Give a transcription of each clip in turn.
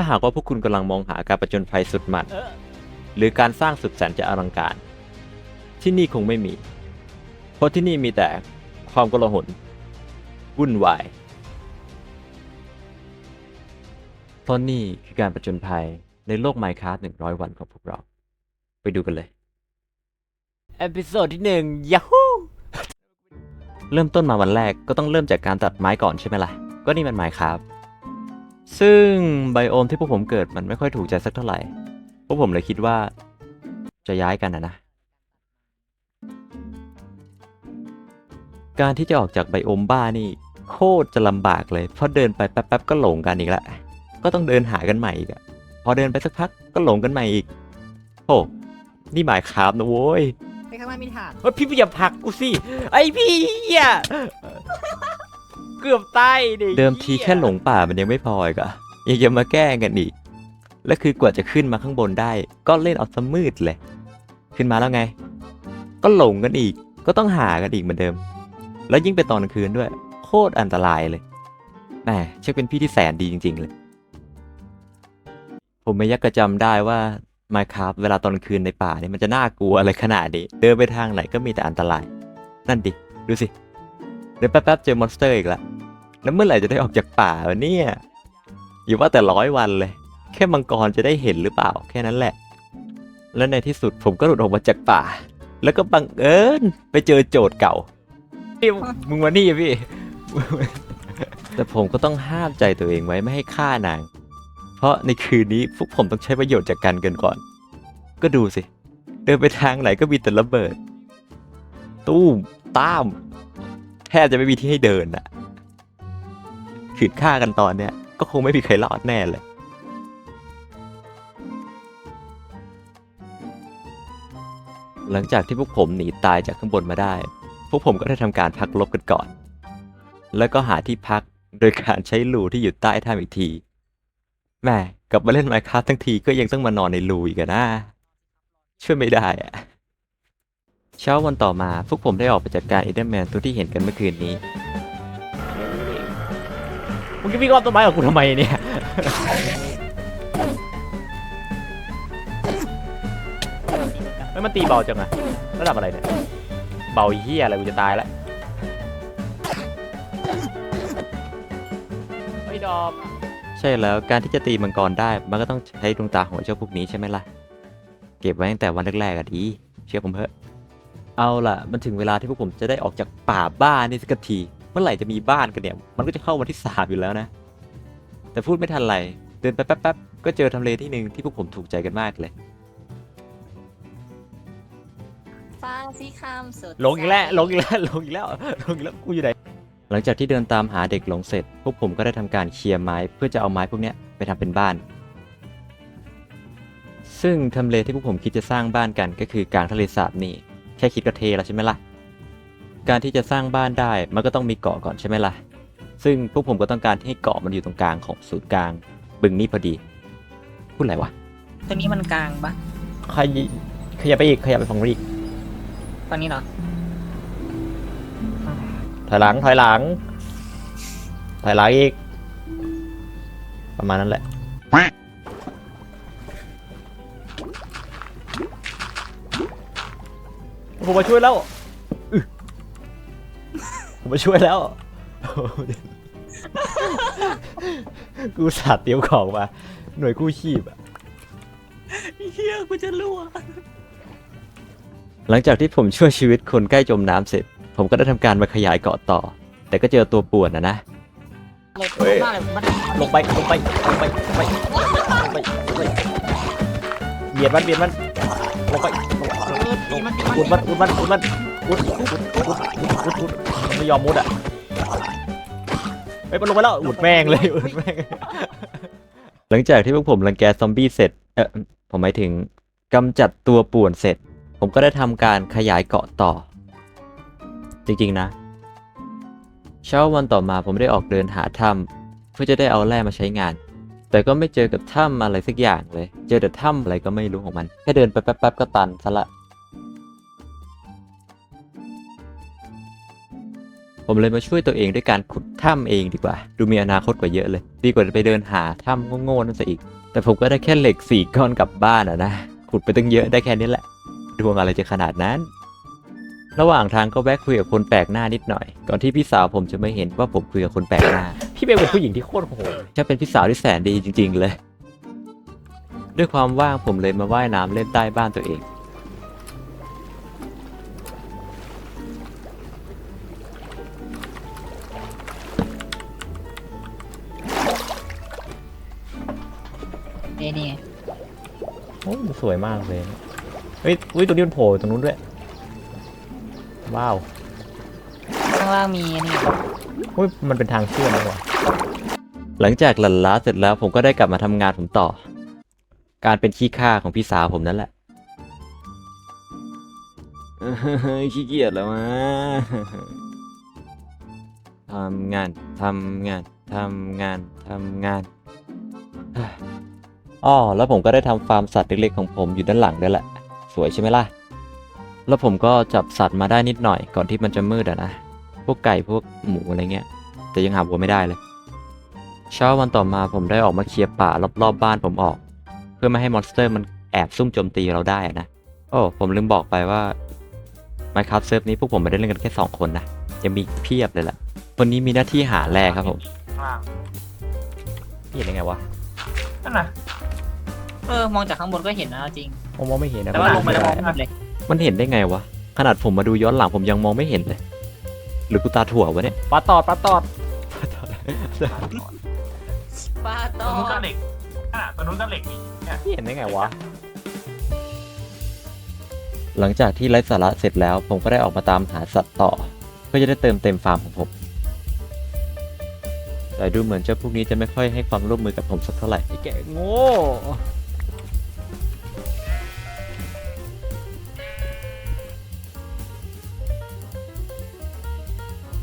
าหากว่าพวกคุณกำลังมองหาการประจนภัยสุดมัน หรือการสร้างสุดแสนจะอลังการ ที่นี่คงไม่มี เพราะที่นี่มีแต่ความกลาหนวุ่นวายเพราะนี่คือการประจนภัยในโลกไมค์ค a หนึ่งร้อยวันของพวกเรา ไปดูกันเลย เอพิโซดที่หนึ่งย a ฮูเริ่มต้นมาวันแรกก็ต้องเริ่มจากการตัดไม้ก่อนใช่ไหมล่ะ ก็นี่มันไม้ครับ ซึ่งไบโอมที่พวกผมเกิดมันไม่ค่อยถูกใจสักเท่าไหร่ พวกผมเลยคิดว่า จะย้ายกันนะนะ การที่จะออกจากไบโอมบ้านี่ โคตรจะลำบากเลย เพราะเดินไปแป๊บๆก็หลงกันอีกแล้วก็ต้องเดินหากันใหม่อีกอะพอเดินไปสักพักก็หลงกันใหม่อีกโอ้นี่หมายครับนะโว้ยไปข้างหน้ามีถาด เฮ้ยพี่อย่าผลักกูสิ ไอพี่เหี้ย เกือบตายดิเดิมทีแค่หลงป่ามันยังไม่พออีกอะยังจะมาแกล้งกันอีก และคือกว่าจะขึ้นมาข้างบนได้ ก็เล่นเอาซะมืดเลย ขึ้นมาแล้วไง ก็หลงกันอีก ก็ต้องหากันอีกเหมือนเดิม แล้วยิ่งไปตอนกลางคืนด้วย โคตรอันตรายเลยแหมเชื่อเป็นพี่ที่แสนดีจริง ๆ เลย ผมไม่ยักกระจำได้ว่ามาครับเวลาตอนคืนในป่าเนี่ยมันจะน่ากลัวอะไรขนาดนี้ เดินไปทางไหนก็มีแต่อันตราย นั่นดิ ดูสิ เดี๋ยวแป๊บๆเจอมอนสเตอร์อีกล้วแล้วเมื่อไหร่จะได้ออกจากป่าวะเนี่ยอยู่ว่าแต่ร้อยวันเลย แค่มังกรจะได้เห็นหรือเปล่า แค่นั้นแหละ แล้วในที่สุดผมก็หลุดออกมาจากป่า แล้วก็บังเอิญไปเจอโจทย์เก่าพี่มึงมานี่พี่ แต่ผมก็ต้องห้ามใจตัวเองไว้ไม่ให้ฆ่านาง เพราะในคืนนี้พวกผมต้องใช้ประโยชน์จากกันกันก่อน ก็ดูสิ เดินไปทางไหนก็มีแต่ระเบิด ตู้มตาม แทบจะไม่มีที่ให้เดินอะขืนฆ่ากันตอนเนี้ยก็คงไม่มีใครรอดแน่เลย หลังจากที่พวกผมหนีตายจากข้างบนมาได้ พวกผมก็ได้ทำการพักลบกันก่อน แล้วก็หาที่พักโดยการใช้รูที่อยู่ใต้ถ้ำอีกที แม่กลับมาเล่นไมค์ค a f t ทั้งทีก็ยังต้องมานอนในรูอีกนะ ช่วยไม่ได้อะ เช้าวันต่อมาพวกผมได้ออกไปจัดการเอเดนแมนตัวที่เห็นกันเมื่อคืนนี้มึงจะวิ่งรอบต้นไม้กับกูทำไมเนี่ยไม่มันตีเบาจังอะระดับอะไรเนี่ย เบาเฮียอะไรกูจะตายแล้วไม่ดอบใช่แล้วการที่จะตีมังกรได้ มันก็ต้องใช้ดวงตาของเจ้าพวกนี้ใช่ไหมล่ะ เก็บไว้ตั้งแต่วันแรกๆอะดี เชื่อผมเถอะ เอาล่ะ มันถึงเวลาที่พวกผมจะได้ออกจากป่าบ้านนี่สักที เมื่อไหร่จะมีบ้านกันเนี่ย มันก็จะเข้าวันที่สามอยู่แล้วนะ แต่พูดไม่ทันไร เดินไปแป๊บๆ ก็เจอทำเลที่หนึ่งที่พวกผมถูกใจกันมากเลย ฟ้าสีครามสดหลงอีกแล้วหลงอีกแล้วหลงอีกแล้วหลงอีกแล้วกูอยู่ไหน หลังจากที่เดินตามหาเด็กหลงเสร็จ พวกผมก็ได้ทำการเคลียร์ไม้เพื่อจะเอาไม้พวกเนี้ยไปทำเป็นบ้าน ซึ่งทำเลที่พวกผมคิดจะสร้างบ้านกันก็คือกลางทะเลสาบนี่ แค่คิดก็เทแล้วใช่ไหมล่ะ การที่จะสร้างบ้านได้มันก็ต้องมีเกาะก่อนใช่ไหมล่ะ ซึ่งพวกผมก็ต้องการให้เกาะมันอยู่ตรงกลางของศูนย์กลาง บึงนี่พอดี พูดอะไรวะ ตรงนี้มันกลางปะขยขยับไปอีกขยับไปฝั่งนู้นอีกตอนนี้เหรอ ถอยหลังถอยหลังถอยหลังอีก ประมาณนั้นแหละ ผมมาช่วยแล้วอึผมมาช่วยแล้ว กูสาดเตรียมของมา หน่วยกู้ชีพอะเฮียกูจะรั่วหลังจากที่ผมช่วยชีวิตคนใกล้จมน้ำเสร็จ ผมก็ได้ทำการมาขยายเกาะต่อ แต่ก็เจอตัวป่วนนะนะอะไรเฮ้ย มากเลยมันลงไปลงไปลงไปลงไปลงไปลงไปเบียดมันเบียดมันลงไปเออตี มันตีมันอุดมันอุดมันอุดมันอุดอุดอุดอุดอุดอุดมันไม่ยอมมุดอะเฮ้ยมันลงไปแล้วอุดแม่งเลยอุดแม่งหลังจากที่พวกผมรังแกซอมบี้เสร็จเออผมหมายถึงกำจัดตัวป่วนเสร็จ ผมก็ได้ทำการขยายเกาะต่อ จริงๆนะ เช้าวันต่อมาผมได้ออกเดินหาถ้ำเพื่อจะได้เอาแร่มาใช้งาน แต่ก็ไม่เจอกับถ้ำอะไรสักอย่างเลย เจอแต่ถ้ำอะไรก็ไม่รู้ของมัน แค่เดินไปแป๊บๆก็ตันซะละ ผผมเลยมาช่วยตัวเองด้วยการขุดถ้ำเองดีกว่า ดูมีอนาคตกว่าเยอะเลย ดีกว่าจะไปเดินหาถ้ำโง่ๆนั่นซะอีก แต่ผมก็ได้แค่เหล็กสี่ก้อนกลับบ้านอะนะ ขุดไปตั้งเยอะได้แค่นี้แหละ ดวงอะไรจะขนาดนั้น ระหว่างทางก็แวะคุยกับคนแปลกหน้านิดหน่อย ก่อนที่พี่สาวผมจะไม่เห็นว่าผมคุยกับคนแปลกหน้า พี่เป็นผู้หญิงที่โคตรโหดจะเป็นพี่สาวที่แสนดีจริง ๆ เลย ด้วยความว่างผมเลยมาว่ายน้ำเล่นใต้บ้านตัวเอง นี่นี่ไงโอ้มันสวยมากเลยเฮ้ยอุ้ยตัวนี้มันโผล่ตรงนู้นด้วย ว้าวข้างล่างมีอันนี่อุ้ยมันเป็นทางเชื่อมนะว่ะหลังจากหลั่นล้าเสร็จแล้วผมก็ได้กลับมาทำงานผมต่อ การเป็นขี้ข้าของพี่สาวผมนั่นแหละ ขี้เกียจแล้ววะทำงาน ทำงาน ทำงาน ทำงาน อ้อแล้วผมก็ได้ทำฟาร์มสัตว์เล็กๆของผมอยู่ด้านหลังด้วยแหละ สวยใช่ไหมล่ะ แล้วผมก็จับสัตว์มาได้นิดหน่อยก่อนที่มันจะมืดอะนะ พวกไก่พวกหมูอะไรเงี้ย แต่ยังหาวัวไม่ได้เลย เช้าวันต่อมาผมได้ออกมาเคลียร์ป่ารอบๆบบ้านผมออก เพื่อไม่ให้มอนสเตอร์มันแอบซุ่มโจมตีเราได้อะนะ โอ้ผมลืมบอกไปว่า Minecraft เซิร์ฟนี้พวกผมไม่ได้เล่นกันแค่2คนนะยังมีเพียบเลยแหละคนนี้มีหน้าที่หาแร่ครับผมข้างล่างพี่เห็นได้ไงวะนั่นน่ะ เออมองจากข้างบนก็เห็นนะจริง ผมมองไม่เห็นนะแต่ว่าลงไปแล้วมองไม่เห็นเลยมันเห็นได้ไงวะ ขนาดผมมาดูย้อนหลังผมยังมองไม่เห็นเลย หรือกูตาถั่ววะเนี่ยปลาตอดปลาตอดปลาตตรองนู้นก็ดเหล็กอะตรงนู้นก็เหล็กอีกเนี่ยพี่เห็นได้ไงวะ หลังจากที่ไร้สาระเสร็จแล้ว ผมก็ได้ออกมาตามหาสัตว์ต่อ เพื่อจะได้เติมเต็มฟาร์มของผม แต่ดูเหมือนเจ้าพวกนี้จะไม่ค่อยให้ความร่วมมือกับผมสักเท่าไหร่ ไอ้แกโง่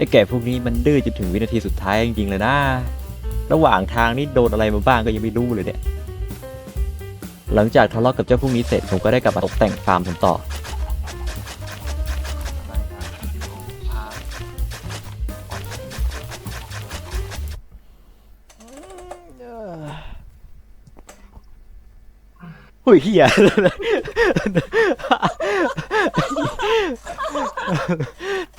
ไอ้แก่พวกนี้มันดื้อจนถึงวินาทีสุดท้ายจริงๆเลยนะ ระหว่างทางนี่โดนอะไรมาบ้างก็ยังไม่รู้เลยเนี่ย หลังจากทะเลาะกับเจ้าพวกนี้เสร็จผมก็ได้กลับมาตกแต่งฟาร์มผมต่อ หุยเหี้ย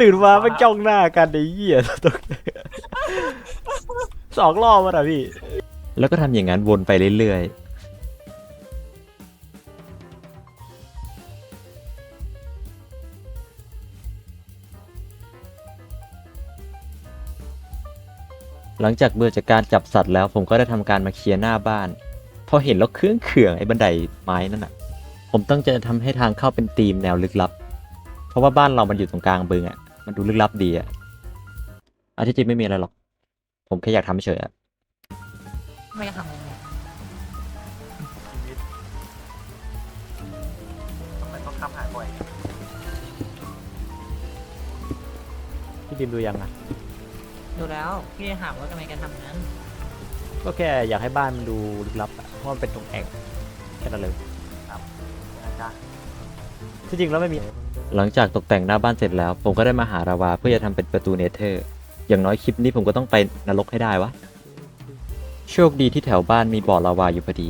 ตื่นมาไม่จ้องหน้ากันไอ้เหี้ยตกสองรอบแล้วนะพี่ แล้วก็ทำอย่างนั้นวนไปเรื่อยๆ หลังจากเบื่อจากการจับสัตว์แล้วผมก็ได้ทำการมาเคลียร์หน้าบ้าน พอเห็นแล้วเครื่องเขื่องไอ้บันไดไม้นั่นน่ะ ผมต้องจะทำให้ทางเข้าเป็นธีมแนวลึกลับ เพราะว่าบ้านเรามันอยู่ตรงกลางบึงอะ มันดูลึกลับดีอะอันที่จริงไม่มีอะไรหรอก ผมแค่อยากทำเฉยๆอะไม่ทำยังไงชีวิตทำไมต้องข้ามหาบ่อยพี่ดิมดูยังอะ ดูแล้วพี่ถามว่าทำไมแกทำนั้น ก็แค่อยากให้บ้านมันดูลึกลับอะเพราะมันเป็นตรงแอ่งแค่นั้นเลยนะจ๊ะที่จริงแล้วไม่มี หลังจากตกแต่งหน้าบ้านเสร็จแล้ว ผมก็ได้มาหาราวาเพื่อจะทำเป็นประตูเนเธอร์ อย่างน้อยคลิปนี้ผมก็ต้องไปนรกให้ได้วะ โชคดีที่แถวบ้านมีบ่อลาวาอยู่พอดี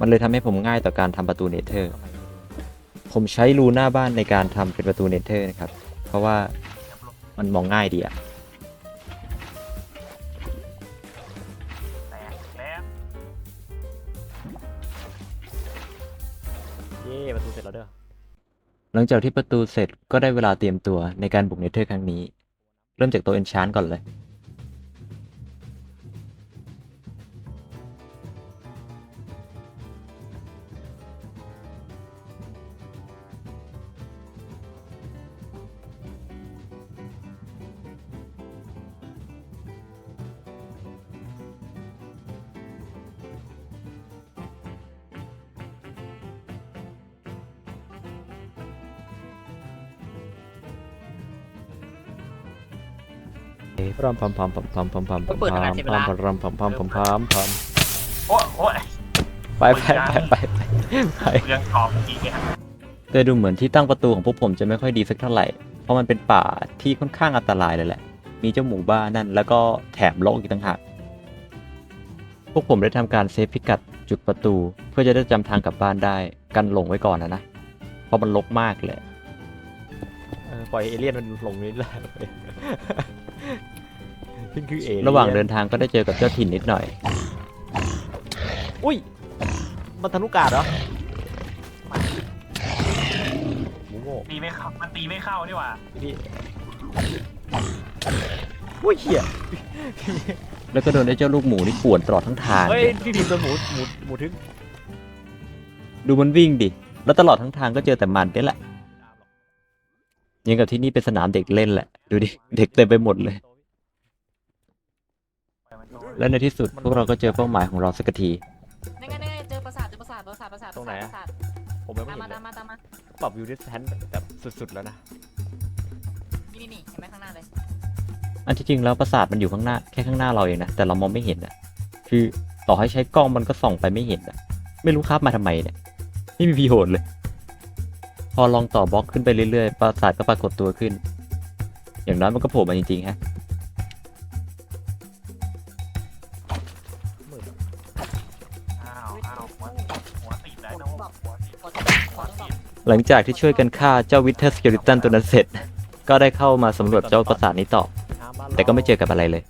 มันเลยทำให้ผมง่ายต่อการทำประตูเนเธอร์ ผมใช้รูหน้าบ้านในการทำเป็นประตูเนเธอร์นะครับ เพราะว่ามันมองง่ายดีอะ หลังจากที่ประตูเสร็จก็ได้เวลาเตรียมตัวในการบุกเนเธอร์ครั้งนี้ เริ่มจากตัวเอนชานก่อนเลย พร้อมพร้อมพร้อมพร้อมพร้อมพร้อมพร้อมพร้อมพร้อมพร้อมพร้อมพร้อมพร้อมพร้อมพร้อมพร้อมไปไปไปไปไปเรื่องทองอีกเนี่ยโดยดูเหมือนที่ตั้งประตูของพวกผมจะไม่ค่อยดีสักเท่าไหร่ เพราะมันเป็นป่าที่ค่อนข้างอันตรายเลยแหละ มีเจ้าหมูบ้านั่นแล้วก็แถมโลกอีกต่างหาก พวกผมได้ทำการเซฟพิกัดจุดประตู เพื่อจะได้จำทางกลับบ้านได้กันหลงไว้ก่อนนะนะ เพราะมันลกมากเลยเออปล่อยเอเลี่ยนมันหลงนี่แหละ นี่คือเอเลี่ยนระหว่างเดินทางก็ได้เจอกับเจ้าถิ่นนิดหน่อย อุ้ย มันทะลุกาดเหรอหมูโง่ตีไม่เข้ามันตีไม่เข้านี่หว่าพี่อุ้ยเหี้ยแล้วก็โดนไอ้เจ้าลูกหมูนี่ป่วนตลอดทั้งทาง เฮ้ยพี่พิมพ์ตัวหมูหมูหมูทึกดูมันวิ่งดิ แล้วตลอดทั้งทางก็เจอแต่มันนี่แหละยังกับที่นี่เป็นสนามเด็กเล่นแหละ ดูดิ เด็กเต็มไปหมดเลย ปล่อยมันโดน และในที่สุดพวกเราก็เจอเป้าหมายของเราสักที นั่นไงนั่นไงเจอปราสาทเจอปราสาทปราสาทปราสาทตรงไหนปอะราสาทผมยังไม่ตามเห็มานเลตามยมาตามมา ปรับวิวดิสแทนแบบสุดๆแล้วนะ นี่นี่นี่เห็นไหมข้างหน้าเลย อันที่จริงแล้วปราสาทมันอยู่ข้างหน้าแค่ข้างหน้าเราเองนะแต่เรามองไม่เห็นอะคือต่อให้ใช้กล้องมันก็ส่องไปไม่เห็นอะไม่รู้ครับมาทำไมเนี่ยไม่มีประโยชน์เลย พอลองต่อบล็อกขึ้นไปเรื่อยๆปราสาทก็ปรากฏตัวขึ้น อย่างน้อยมันก็โผล่มาจริงๆฮะ อ้าวอ้าวหัวหัวติดได้นะหัวติดขอขอต้องบอกหลังจากที่ช่วยกันฆ่าเจ้าวิเทอร์สเกลิตันตัวนั้นเสร็จ ก็ได้เข้ามาสำรวจเจ้าปราสาทนี้ต่อแต่ก็ไม่เจอกับอะไรเลย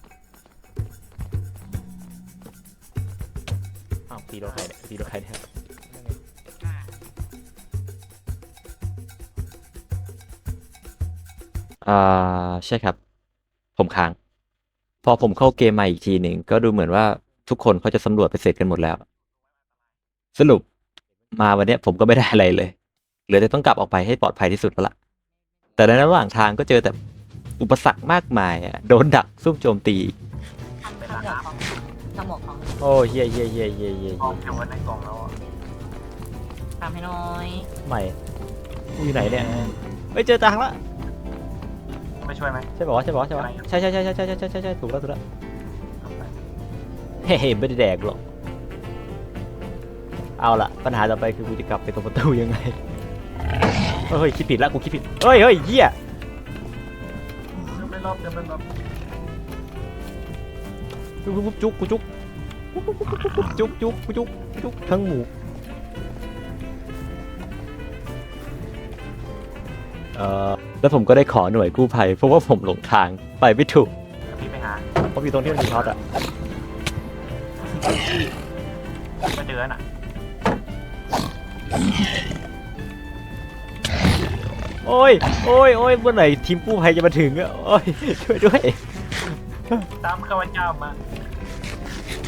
อ้าวตีโดนใครเนี่ยตีโดนใครเนี่ยอ่า ใช่ครับ ผมค้าง พอผมเข้าเกมใหม่อีกทีหนึ่งก็ดูเหมือนว่า ทุกคนเขาจะสำรวจไปเสร็จกันหมดแล้ว สรุปมาวันนี้ผมก็ไม่ได้อะไรเลย เหลือแต่ต้องกลับออกไปให้ปลอดภัยที่สุดแล้วละแต่ในระหว่างทางก็เจอแต่อุปสรรคมากมายอะโดนดักซุ่มโจมตีสองของโอ้เฮียเฮียเฮียเฮียเฮียกอเก็บไว้ในกล่องแล้วอะตามให้น้อยใหม่อยู่ไหนเนี่ยไม่เจอตังละไม่ช่วยไหมใช่ป่าใช่ป่าใช่ป่าใช่ใช่ใช่ใช่ใช่ใช่ใช่ถูกแล้วถูกแล้ว เฮ้ยไม่ได้แดกหรอก เอาละปัญหาต่อไปคือกูจะกลับไปตรงประตูยังไง เฮ้ยคิดผิดละกูคิดผิด เฮ้ยเฮ้ยเฮียเดินไปรอบเดินไปรอบจุกจุกจุกกูจุกจุกจุกกูจุกจุกทั้งหมูเอ่อแล้วผมก็ได้ขอหน่วยกู้ภัยเพราะว่าผมหลงทางไปไม่ถูกเดี๋ยวพี่ไปหาผมอยู่ตรงที่มันมีช็อตอะ ไม่เจอน่ะโอ้ย โอ้ย โอ้ยเมื่อไหร่ทีมกู้ภัยจะมาถึงอะโอ้ย ช่วยด้วย ตามข้าพเจ้ามา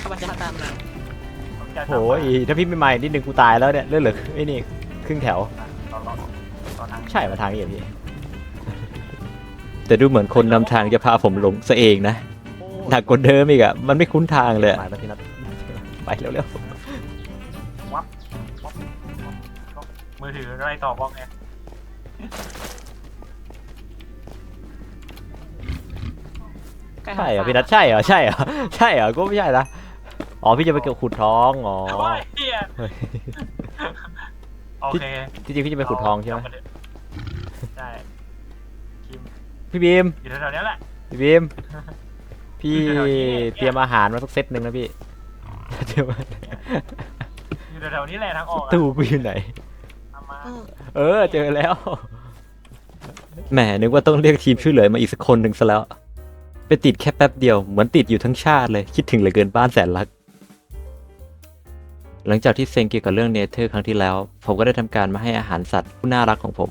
ข้าพเจ้าตามมาข้าพเจ้าตามโอ้ยถ้าพี่ไม่มาอีกนิดนึงกูตายแล้วเนี่ยเลือดเหลือไอ้นี่ครึ่งแถว ตอนรอตอนทางใช่มาทางนี้เหรอพี่ แต่ดูเหมือนคนนำทางจะพาผมหลงซะเองนะหนักกว่าเดิมอีกอะมันไม่คุ้นทางเลยอะมาแล้วพี่นัท ไปเร็วมือถืออะไรต่อบล็อกไงใกล้ๆใช่เหรอพี่นัทใช่เหรอใช่เหรอใช่เหรอก็ไม่ใช่นะอ๋อพี่จะไปเกี่ยวขุดทองอ๋อ โอ้ยเฮียโอเคจริงๆพี่จะไปขุดทองใช่ไหมใช่พี่บีมอยู่แถวๆนี้แหละ พี่บีมพี่เตรียมอาหารมาสักเซตหนึ่งนะพี่ เตรียมมาอยู่แถวๆนี้แหละทางออกอะตู้กูอยู่ไหน ตามมาเออ เจอแล้ว แหมนึกว่าต้องเรียกทีมช่วยเหลือมาอีกสักคนหนึ่งซะแล้ว ไปติดแค่แป๊บเดียว เหมือนติดอยู่ทั้งชาติเลย คิดถึงเหลือเกินบ้านแสนรัก หลังจากที่เซ็งเกี่ยวกับเรื่องเนเธอร์ครั้งที่แล้ว ผมก็ได้ทำการมาให้อาหารสัตว์ผู้น่ารักของผม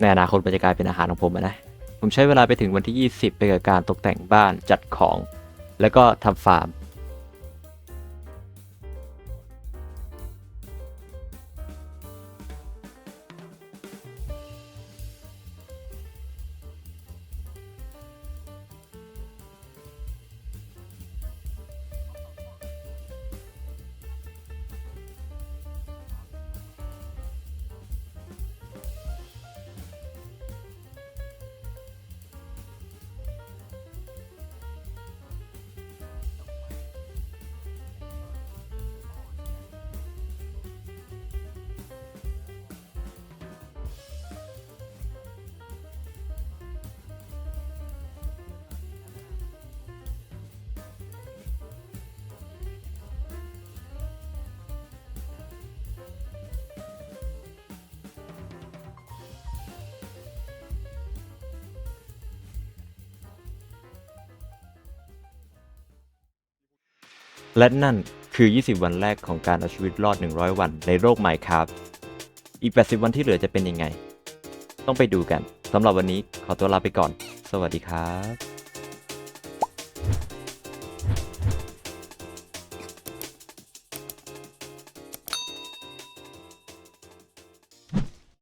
ในอนาคตมันจะกลายเป็นอาหารของผมอะนะ ผมใช้เวลาไปถึงวันที่ 20 ไปกับการตกแต่งบ้านจัดของ แล้วก็ทำฟาร์ม และนั่นคือ 20 วันแรกของการเอาชีวิตรอด 100 วันในโลก Minecraft อีก 80 วันที่เหลือจะเป็นยังไง ต้องไปดูกันสำหรับวันนี้ขอตัวลาไปก่อน สวัสดีครับ